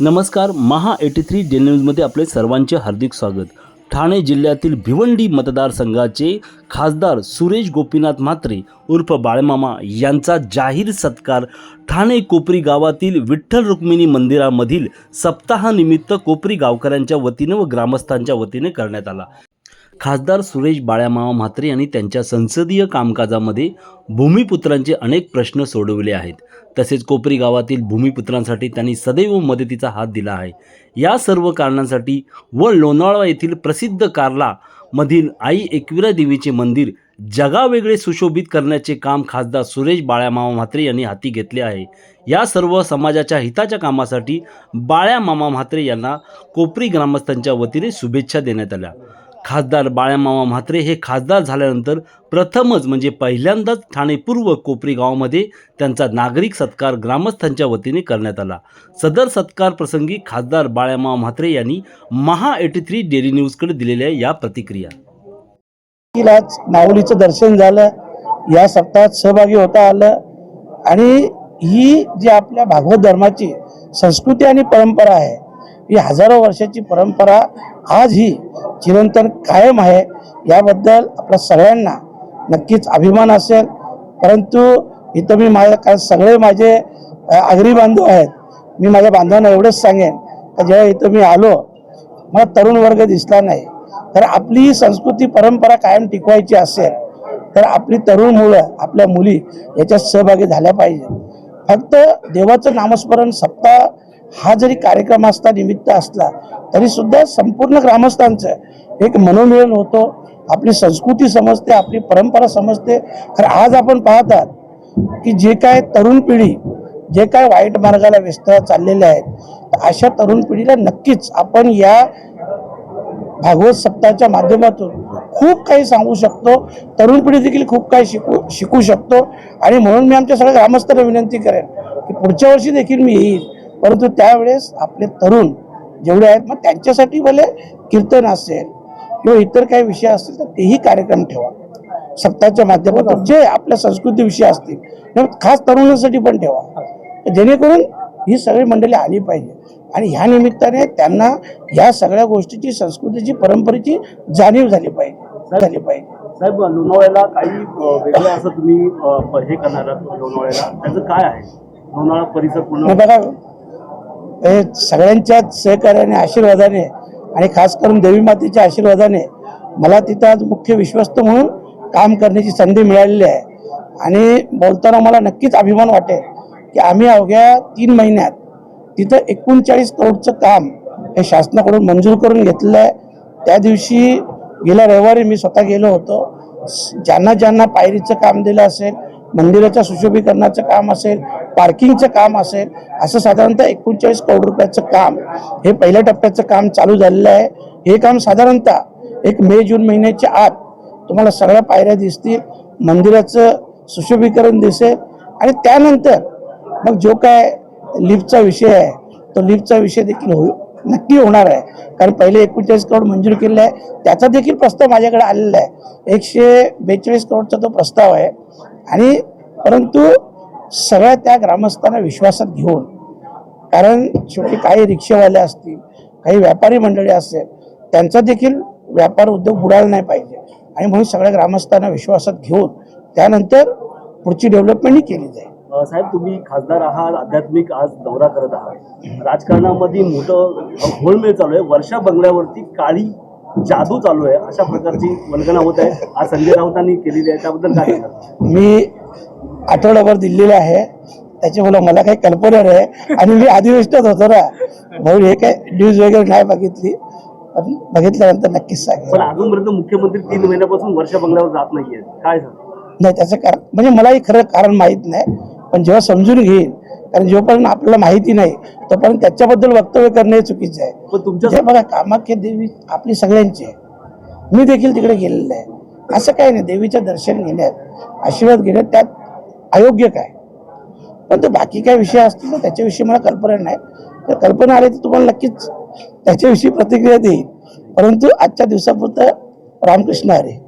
नमस्कार महा eighty three day न्यूजमध्ये आपले सर्वांचे हार्दिक स्वागत. ठाणे जिल्ह्यातील भिवंडी मतदारसंघाचे खासदार सुरेश गोपीनाथ म्हात्रे उर्फ बाळमामा यांचा जाहीर सत्कार ठाणे कोपरी गावातील विठ्ठल रुक्मिणी मंदिरामधील सप्ताहानिमित्त कोपरी गावकऱ्यांच्या वतीने व ग्रामस्थांच्या वतीने करण्यात आला. खासदार सुरेश बाळ्यामामा म्हात्रे यांनी त्यांच्या संसदीय कामकाजामध्ये भूमिपुत्रांचे अनेक प्रश्न सोडवले आहेत. तसेच कोपरी गावातील भूमिपुत्रांसाठी त्यांनी सदैव मदतीचा हात दिला आहे. या सर्व कारणांसाठी व लोणावळा येथील प्रसिद्ध कार्ला मधील आई एकविरा देवीचे मंदिर जगावेगळे सुशोभित करण्याचे काम खासदार सुरेश बाळ्यामामा म्हात्रे यांनी हाती घेतले आहे. या सर्व समाजाच्या हिताच्या कामासाठी बाळ्यामामा म्हात्रे यांना कोपरी ग्रामस्थांच्या वतीने शुभेच्छा देण्यात आल्या. खासदार बाळ्यामामा म्हात्रे हे खासदार झाल्यानंतर प्रथमच म्हणजे पहिल्यांदाच ठाणे पूर्व कोपरी गावामध्ये त्यांचा नागरिक सत्कार ग्रामस्थांच्या वतीने करण्यात आला. सदर सत्कार प्रसंगी खासदार बाळ्यामामा म्हात्रे यांनी महा एटी थ्री डेली न्यूजकडे दिलेल्या या प्रतिक्रिया. आज माऊलीचं दर्शन झालं. या सप्ताहात सहभागी होता आलं. आणि ही जी आपल्या भागवत धर्माची संस्कृती आणि परंपरा आहे ही हजारो वर्षाची परंपरा आज ही चिरंतन कायम आहे याबद्दल आपल्या सगळ्यांना नक्कीच अभिमान असेल. परंतु इथं मी माझ्या काय सगळे माझे आगरी बांधव आहेत. मी माझ्या बांधवांना एवढंच सांगेन का जेव्हा इथं मी आलो मला तरुण वर्ग दिसला नाही. तर आपली ही संस्कृती परंपरा कायम टिकवायची असेल तर आपली तरुण मुलं आपल्या मुली याच्यात सहभागी झाल्या पाहिजे फक्त देवाचं नामस्मरण सप्ताह हा जरी कार्यक्रम असता निमित्त असला तरी सुद्धा संपूर्ण ग्रामस्थांचं एक मनोमिलन होतो. आपली संस्कृती समजते आपली परंपरा समजते. तर आज आपण पाहतात की जे काय तरुण पिढी जे काय वाईट मार्गाला व्यस्त चाललेले आहेत तर अशा तरुण पिढीला नक्कीच आपण या भागवत सप्ताहाच्या माध्यमातून खूप काही सांगू शकतो. तरुण पिढी देखील खूप काही शिकू शिकू शकतो. आणि म्हणून मी आमच्या सगळ्या ग्रामस्थांना विनंती करेन की पुढच्या वर्षी देखील मी येईल. परंतु त्यावेळेस आपले तरुण जेवढे आहेत मग त्यांच्यासाठी भले कीर्तन असेल किंवा इतर काही विषय असतील तर तेही कार्यक्रम ठेवा. सप्ताहाच्या माध्यमातून जे आपल्या संस्कृती विषय असतील खास तरुणांसाठी पण ठेवा. जेणेकरून ही सगळी मंडळी आली पाहिजे. आणि ह्या निमित्ताने त्यांना या सगळ्या गोष्टीची संस्कृतीची परंपरेची जाणीव झाली पाहिजे. झाली पाहिजे. साहेब लोणावळ्याला काही वेगळं असं तुम्ही हे करणार लोणावळ्याला. त्याचं काय आहे? लोणावळा परिसर पूर्ण बघा हे सगळ्यांच्याच सहकार्याने आशीर्वादाने आणि खास करून देवी मातेच्या आशीर्वादाने मला तिथं आज मुख्य विश्वस्त म्हणून काम करण्याची संधी मिळालेली आहे. आणि बोलताना मला नक्कीच अभिमान वाटेल की आम्ही अवघ्या तीन महिन्यात तिथं एकोणचाळीस करोडचं काम हे शासनाकडून मंजूर करून घेतलेलं आहे. त्या दिवशी गेल्या रविवारी मी स्वतः गेलो होतो. ज्यांना ज्यांना पायरीचं काम दिलं असेल मंदिराच्या सुशोभीकरणाचं काम असेल पार्किंगचं काम असेल असं साधारणतः एकोणचाळीस करोड रुपयाचं काम हे पहिल्या टप्प्याचं काम चालू झालेलं आहे. हे काम साधारणतः एक मे जून महिन्याच्या आत तुम्हाला सगळ्या पायऱ्या दिसतील मंदिराचं सुशोभीकरण दिसेल आणि त्यानंतर मग जो काय लिफ्टचा विषय आहे तो लिफ्टचा विषय देखील होईल नक्की होणार आहे. कारण पहिले एकोणचाळीस करोड मंजूर केलेला आहे त्याचा देखील प्रस्ताव माझ्याकडे आलेला आहे. एकशे बेचाळीस करोडचा तो प्रस्ताव आहे. आणि परंतु सगळ्या त्या ग्रामस्थांना विश्वासात घेऊन कारण शेवटी काही रिक्षावाले असतील काही व्यापारी मंडळी असेल त्यांचा देखील व्यापार उद्योग बुडायला नाही पाहिजे. आणि म्हणून सगळ्या ग्रामस्थांना विश्वासात घेऊन त्यानंतर पुढची डेव्हलपमेंटही केली जाईल. साहेब तुम्ही खासदार आहात आध्यात्मिक आज दौरा करत आहात. राजकारणामध्ये मोठं घोळमेळ चालू आहे. वर्षा बंगल्यावरती काळी जादू चालू आहे. अशा प्रकारची वल्गना होत आहे. आज संजय राऊतांनी केलेली आहे. त्याबद्दल काय? मी आठवडाभर दिल्लीला आहे. त्याच्यामुळे मला काही कल्पना नाही. आणि मी अधिवेशनात होतो ना. म्हणून हे काय न्यूज वगैरे नाही बघितली. पण बघितल्यानंतर नक्कीच पण सांगेल अजूनपर्यंत मुख्यमंत्री तीन महिन्यापासून वर्षा बंगल्यावर जात नाहीये. काय नाही त्याचं कारण म्हणजे मलाही खरं कारण माहीत नाही. पण जेव्हा समजून घेईन कारण जोपर्यंत आपल्याला माहिती नाही तोपर्यंत त्याच्याबद्दल वक्तव्य करणे चुकीचं आहे. पण तुमच्या बघा कामाख्या देवी आपली सगळ्यांची आहे. मी देखील तिकडे गेलेलं आहे. असं काही नाही. देवीचं दर्शन घेण्यात आशीर्वाद घेण्यात त्यात अयोग्य काय? पण ते बाकी काय विषय असतील तर त्याच्याविषयी मला कल्पना नाही. तर कल्पना आली तर तुम्हाला नक्कीच त्याच्याविषयी प्रतिक्रिया देईल परंतु आजच्या दिवसापुरतं रामकृष्ण हरे.